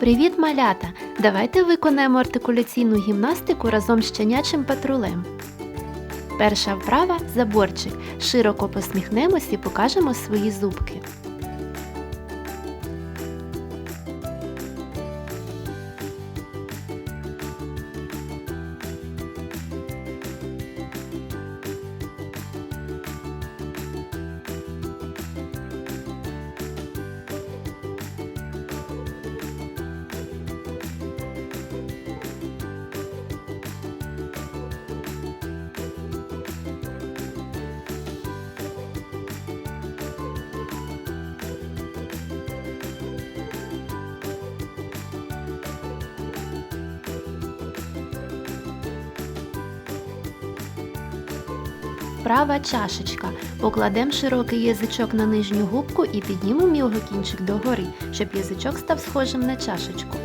Привіт, малята! Давайте виконаємо артикуляційну гімнастику разом з щенячим патрулем. Перша вправа заборчик. Широко посміхнемось і покажемо свої зубки. Вправа чашечка. Покладемо широкий язичок на нижню губку і піднімемо його кінчик догори, щоб язичок став схожим на чашечку.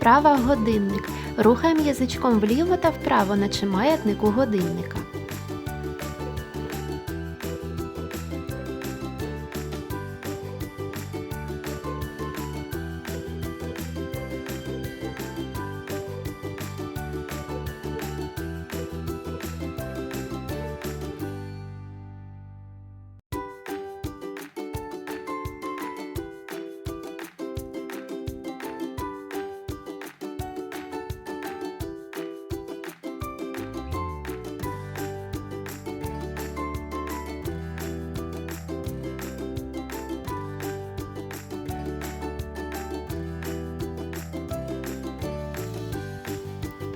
Вправа годинник. Рухаємо язичком вліво та вправо, наче маятник у годинника.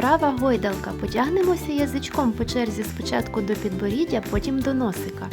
Права гойдалка. Потягнемося язичком по черзі спочатку до підборіддя, потім до носика.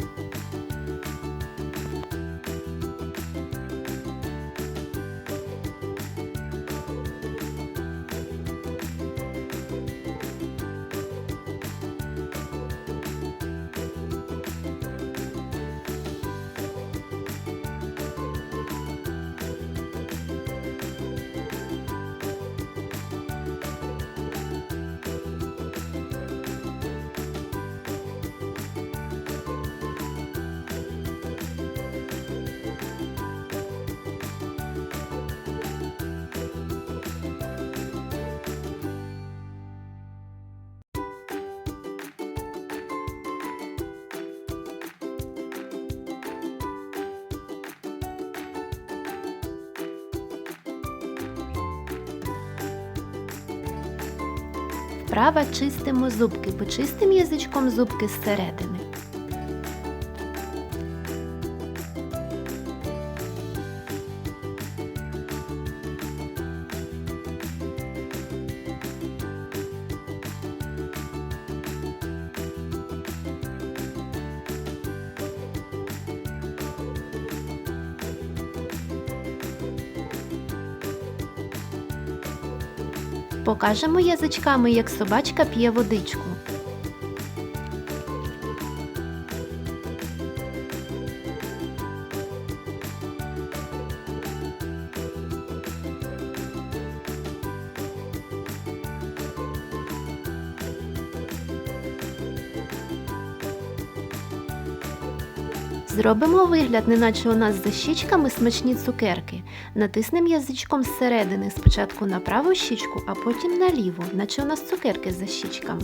Вправа чистимо зубки. Почистимо язичком зубки зсередини. Покажемо язичками, як собачка п'є водичку. Зробимо вигляд, неначе у нас за щічками смачні цукерки. Натиснемо язичком зсередини спочатку на праву щічку, а потім на ліву, наче у нас цукерки за щічками.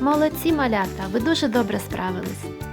Молодці малята, ви дуже добре справились.